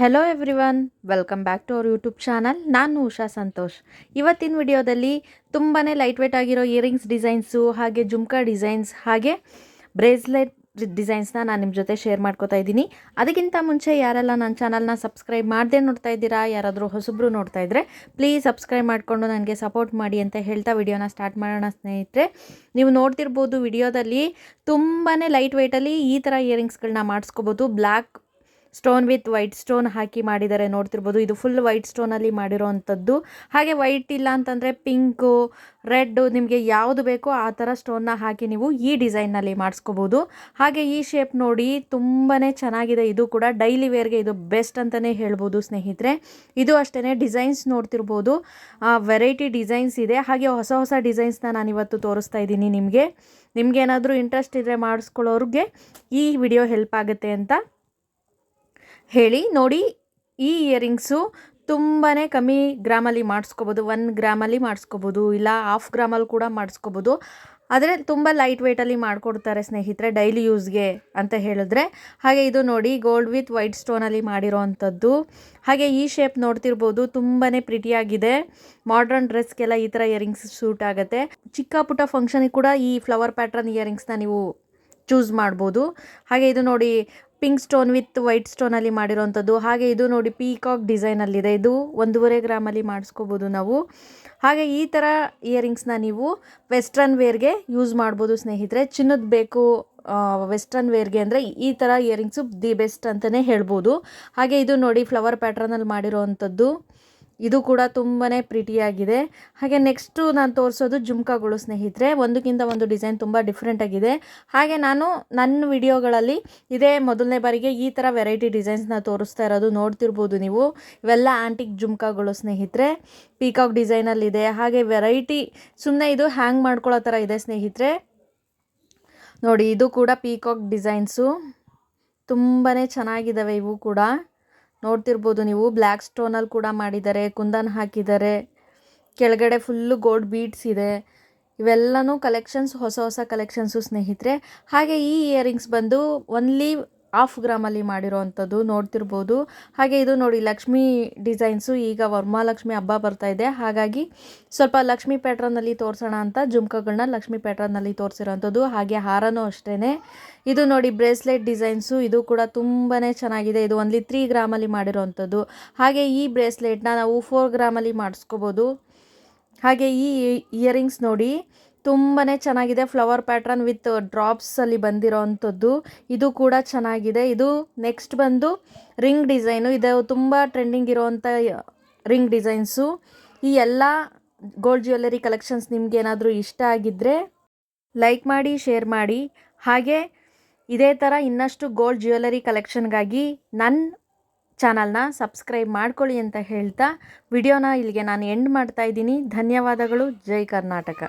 Hello everyone welcome back to our YouTube channel ನಾನು ಉಷಾ ಸಂತೋಷ್. ಇವತ್ತಿನ ವಿಡಿಯೋದಲ್ಲಿ ತುಂಬಾ ಲೈಟ್ ವೇಟ್ ಆಗಿರೋ ಇಯರಿಂಗ್ಸ್ ಡಿಸೈನ್ಸು ಹಾಗೆ ಜುಮ್ಕಾ ಡಿಸೈನ್ಸ್ ಹಾಗೆ ಬ್ರೇಸ್ಲೆಟ್ ಡಿಸೈನ್ಸ್ನ ನಾನು ನಿಮ್ಮ ಜೊತೆ ಶೇರ್ ಮಾಡ್ಕೋತಾ ಇದ್ದೀನಿ. ಅದಕ್ಕಿಂತ ಮುಂಚೆ ಯಾರೆಲ್ಲ ನನ್ನ ಚಾನಲ್ನ ಸಬ್ಸ್ಕ್ರೈಬ್ ಮಾಡದೆ ನೋಡ್ತಾ ಇದ್ದೀರಾ, ಯಾರಾದರೂ ಹೊಸಬ್ರು ನೋಡ್ತಾ ಇದ್ದರೆ ಪ್ಲೀಸ್ ಸಬ್ಸ್ಕ್ರೈಬ್ ಮಾಡಿಕೊಂಡು ನನಗೆ ಸಪೋರ್ಟ್ ಮಾಡಿ ಅಂತ ಹೇಳ್ತಾ ವಿಡಿಯೋನ ಸ್ಟಾರ್ಟ್ ಮಾಡೋಣ ಸ್ನೇಹಿತರೆ. ನೀವು ನೋಡ್ತಿರ್ಬೋದು ವಿಡಿಯೋದಲ್ಲಿ ತುಂಬಾ ಲೈಟ್ ವೆಯ್ಟಲ್ಲಿ ಈ ಥರ ಇಯರಿಂಗ್ಸ್ಗಳನ್ನ ಮಾಡಿಸ್ಕೋಬೋದು. Black stone with white stone ಹಾಕಿ ಮಾಡಿದ್ದಾರೆ ನೋಡ್ತಿರ್ಬೋದು. ಇದು ಫುಲ್ ವೈಟ್ ಸ್ಟೋನಲ್ಲಿ ಮಾಡಿರೋ ಅಂಥದ್ದು ಹಾಗೆ ವೈಟ್ ಇಲ್ಲ ಅಂತಂದರೆ ಪಿಂಕು ರೆಡ್ಡು ನಿಮಗೆ ಯಾವುದು ಬೇಕೋ ಆ ಥರ ಸ್ಟೋನ್ನ ಹಾಕಿ ನೀವು ಈ ಡಿಸೈನ್ನಲ್ಲಿ ಮಾಡಿಸ್ಕೋಬೋದು. ಹಾಗೆ ಈ ಶೇಪ್ ನೋಡಿ ತುಂಬಾ ಚೆನ್ನಾಗಿದೆ. ಇದು ಕೂಡ ಡೈಲಿ ವೇರ್ಗೆ ಇದು ಬೆಸ್ಟ್ ಅಂತಲೇ ಹೇಳ್ಬೋದು ಸ್ನೇಹಿತರೆ. ಇದು ಅಷ್ಟೇ ಡಿಸೈನ್ಸ್ ನೋಡ್ತಿರ್ಬೋದು. ವೆರೈಟಿ ಡಿಸೈನ್ಸ್ ಇದೆ. ಹಾಗೆ ಹೊಸ ಹೊಸ ಡಿಸೈನ್ಸ್ನ ನಾನು ಇವತ್ತು ತೋರಿಸ್ತಾ ಇದ್ದೀನಿ ನಿಮಗೆ. ನಿಮಗೇನಾದರೂ ಇಂಟ್ರೆಸ್ಟ್ ಇದ್ದರೆ ಮಾಡಿಸ್ಕೊಳ್ಳೋರಿಗೆ ಈ ವಿಡಿಯೋ ಹೆಲ್ಪ್ ಆಗುತ್ತೆ ಅಂತ ಹೇಳಿ, ನೋಡಿ, ಈ ಇಯರಿಂಗ್ಸು ತುಂಬಾ ಕಮ್ಮಿ ಗ್ರಾಮಲ್ಲಿ ಮಾಡಿಸ್ಕೋಬೋದು, ಒನ್ ಗ್ರಾಮಲ್ಲಿ ಮಾಡಿಸ್ಕೋಬೋದು, ಇಲ್ಲ ಹಾಫ್ ಗ್ರಾಮಲ್ಲಿ ಕೂಡ ಮಾಡಿಸ್ಕೋಬೋದು. ಆದರೆ ತುಂಬ ಲೈಟ್ ವೆಯ್ಟಲ್ಲಿ ಮಾಡಿಕೊಡ್ತಾರೆ ಸ್ನೇಹಿತರೆ, ಡೈಲಿ ಯೂಸ್ಗೆ ಅಂತ ಹೇಳಿದ್ರೆ. ಹಾಗೆ ಇದು ನೋಡಿ, ಗೋಲ್ಡ್ ವಿತ್ ವೈಟ್ ಸ್ಟೋನಲ್ಲಿ ಮಾಡಿರೋ ಅಂಥದ್ದು ಹಾಗೆ ಈ ಶೇಪ್ ನೋಡ್ತಿರ್ಬೋದು ತುಂಬಾ ಪ್ರಿಟಿಯಾಗಿದೆ. ಮಾಡ್ರನ್ ಡ್ರೆಸ್ಗೆಲ್ಲ ಈ ಥರ ಇಯರಿಂಗ್ಸ್ ಸೂಟ್ ಆಗುತ್ತೆ. ಚಿಕ್ಕ ಪುಟ್ಟ ಫಂಕ್ಷನಿಗೆ ಕೂಡ ಈ ಫ್ಲವರ್ ಪ್ಯಾಟ್ರನ್ ಇಯರಿಂಗ್ಸ್ನ ನೀವು ಚೂಸ್ ಮಾಡ್ಬೋದು. ಹಾಗೆ ಇದು ನೋಡಿ ಪಿಂಕ್ ಸ್ಟೋನ್ ವಿತ್ ವೈಟ್ ಸ್ಟೋನಲ್ಲಿ ಮಾಡಿರೋವಂಥದ್ದು ಹಾಗೆ ಇದು ನೋಡಿ ಪೀಕಾಕ್ ಡಿಸೈನಲ್ಲಿದೆ ಇದು ಒಂದೂವರೆ ಗ್ರಾಮಲ್ಲಿ ಮಾಡಿಸ್ಕೋಬೋದು ನಾವು. ಹಾಗೆ ಈ ಥರ ಇಯರಿಂಗ್ಸ್ನ ನೀವು ವೆಸ್ಟ್ರನ್ ವೇರ್ಗೆ ಯೂಸ್ ಮಾಡ್ಬೋದು ಸ್ನೇಹಿತರೆ. ಚಿನ್ನದ ಬೇಕು ವೆಸ್ಟರ್ನ್ ವೇರ್ಗೆ ಅಂದರೆ ಈ ಥರ ಇಯರಿಂಗ್ಸು ದಿ ಬೆಸ್ಟ್ ಅಂತಲೇ ಹೇಳ್ಬೋದು. ಹಾಗೆ ಇದು ನೋಡಿ ಫ್ಲವರ್ ಪ್ಯಾಟ್ರನಲ್ಲಿ ಮಾಡಿರೋ ಅಂಥದ್ದು ಇದು ಕೂಡ ತುಂಬಾ ಪ್ರಿಟಿಯಾಗಿದೆ ಹಾಗೆ ನೆಕ್ಸ್ಟು ನಾನು ತೋರಿಸೋದು ಜುಮ್ಕಾಗಳು ಸ್ನೇಹಿತರೆ. ಒಂದಕ್ಕಿಂತ ಒಂದು ಡಿಸೈನ್ ತುಂಬ ಡಿಫ್ರೆಂಟಾಗಿದೆ ಹಾಗೆ ನಾನು ನನ್ನ ವಿಡಿಯೋಗಳಲ್ಲಿ ಇದೇ ಮೊದಲನೇ ಬಾರಿಗೆ ಈ ಥರ ವೆರೈಟಿ ಡಿಸೈನ್ಸ್ನ ತೋರಿಸ್ತಾ ಇರೋದು ನೋಡ್ತಿರ್ಬೋದು ನೀವು. ಇವೆಲ್ಲ ಆಂಟಿಕ್ ಜುಮ್ಕಾಗಳು ಸ್ನೇಹಿತರೆ. ಪೀಕಾಕ್ ಡಿಸೈನಲ್ಲಿದೆ ಹಾಗೆ ವೆರೈಟಿ ಸುಮ್ಮನೆ ಇದು ಹ್ಯಾಂಗ್ ಮಾಡ್ಕೊಳ್ಳೋ ಥರ ಇದೆ ಸ್ನೇಹಿತರೆ. ನೋಡಿ, ಇದು ಕೂಡ ಪೀಕಾಕ್ ಡಿಸೈನ್ಸು ತುಂಬಾ ಚೆನ್ನಾಗಿದ್ದಾವೆ ಇವು ಕೂಡ. ನೋಡ್ತಿರ್ಬೋದು ನೀವು. ಬ್ಲ್ಯಾಕ್ ಸ್ಟೋನಲ್ಲಿ ಕೂಡ ಮಾಡಿದ್ದಾರೆ, ಕುಂದನ್ ಹಾಕಿದ್ದಾರೆ. ಕೆಳಗಡೆ ಫುಲ್ಲು ಗೋಲ್ಡ್ ಬೀಟ್ಸ್ ಇದೆ. ಇವೆಲ್ಲನೂ ಕಲೆಕ್ಷನ್ಸ್ ಹೊಸ ಹೊಸ ಕಲೆಕ್ಷನ್ಸು ಸ್ನೇಹಿತರೆ. ಹಾಗೆ ಈ ಇಯರಿಂಗ್ಸ್ ಬಂದು ಒನ್ಲಿ ಹಾಫ್ ಗ್ರಾಮಲ್ಲಿ ಮಾಡಿರೋ ಅಂಥದ್ದು ನೋಡ್ತಿರ್ಬೋದು. ಹಾಗೆ ಇದು ನೋಡಿ ಲಕ್ಷ್ಮಿ ಡಿಸೈನ್ಸು, ಈಗ ವರ್ಮಾಲಕ್ಷ್ಮಿ ಹಬ್ಬ ಬರ್ತಾ ಇದೆ. ಹಾಗಾಗಿ ಸ್ವಲ್ಪ ಲಕ್ಷ್ಮಿ ಪ್ಯಾಟ್ರನ್ನಲ್ಲಿ ತೋರಿಸೋಣ ಅಂತ ಜುಮ್ಕಗಳನ್ನ ಲಕ್ಷ್ಮಿ ಪ್ಯಾಟ್ರನ್ನಲ್ಲಿ ತೋರಿಸಿರೋಂಥದ್ದು. ಹಾಗೆ ಹಾರನೂ ಅಷ್ಟೇ ಇದು ನೋಡಿ ಬ್ರೇಸ್ಲೆಟ್ ಡಿಸೈನ್ಸು, ಇದು ಕೂಡ ತುಂಬಾ ಚೆನ್ನಾಗಿದೆ. ಇದು ಒನ್ಲಿ ತ್ರೀ ಗ್ರಾಮಲ್ಲಿ ಮಾಡಿರೋವಂಥದ್ದು ಹಾಗೆ ಈ ಬ್ರೇಸ್ಲೆಟ್ನ ನಾವು ಫೋರ್ ಗ್ರಾಮಲ್ಲಿ ಮಾಡಿಸ್ಕೋಬೋದು. ಹಾಗೆ ಈ ಇಯರಿಂಗ್ಸ್ ನೋಡಿ ತುಂಬಾ ಚೆನ್ನಾಗಿದೆ ಫ್ಲವರ್ ಪ್ಯಾಟ್ರನ್ ವಿತ್ ಡ್ರಾಪ್ಸಲ್ಲಿ ಬಂದಿರೋ ಅಂಥದ್ದು. ಇದು ಕೂಡ ಚೆನ್ನಾಗಿದೆ. ಇದು ನೆಕ್ಸ್ಟ್ ಬಂದು ರಿಂಗ್ ಡಿಸೈನು. ಇದು ತುಂಬ ಟ್ರೆಂಡಿಂಗ್ ಇರೋವಂಥ ರಿಂಗ್ ಡಿಸೈನ್ಸು. ಈ ಎಲ್ಲ ಗೋಲ್ಡ್ ಜ್ಯುವೆಲ್ಲರಿ ಕಲೆಕ್ಷನ್ಸ್ ನಿಮ್ಗೆ ಏನಾದರೂ ಇಷ್ಟ ಆಗಿದ್ದರೆ ಲೈಕ್ ಮಾಡಿ, ಶೇರ್ ಮಾಡಿ. ಹಾಗೆ ಇದೇ ಥರ ಇನ್ನಷ್ಟು ಗೋಲ್ಡ್ ಜ್ಯುವೆಲ್ಲರಿ ಕಲೆಕ್ಷನ್ಗಾಗಿ ನನ್ನ ಚಾನಲ್ನ ಸಬ್ಸ್ಕ್ರೈಬ್ ಮಾಡ್ಕೊಳ್ಳಿ ಅಂತ ಹೇಳ್ತಾ ವಿಡಿಯೋನ ಇಲ್ಲಿಗೆ ನಾನು ಎಂಡ್ ಮಾಡ್ತಾ ಇದ್ದೀನಿ. ಧನ್ಯವಾದಗಳು. ಜೈ ಕರ್ನಾಟಕ.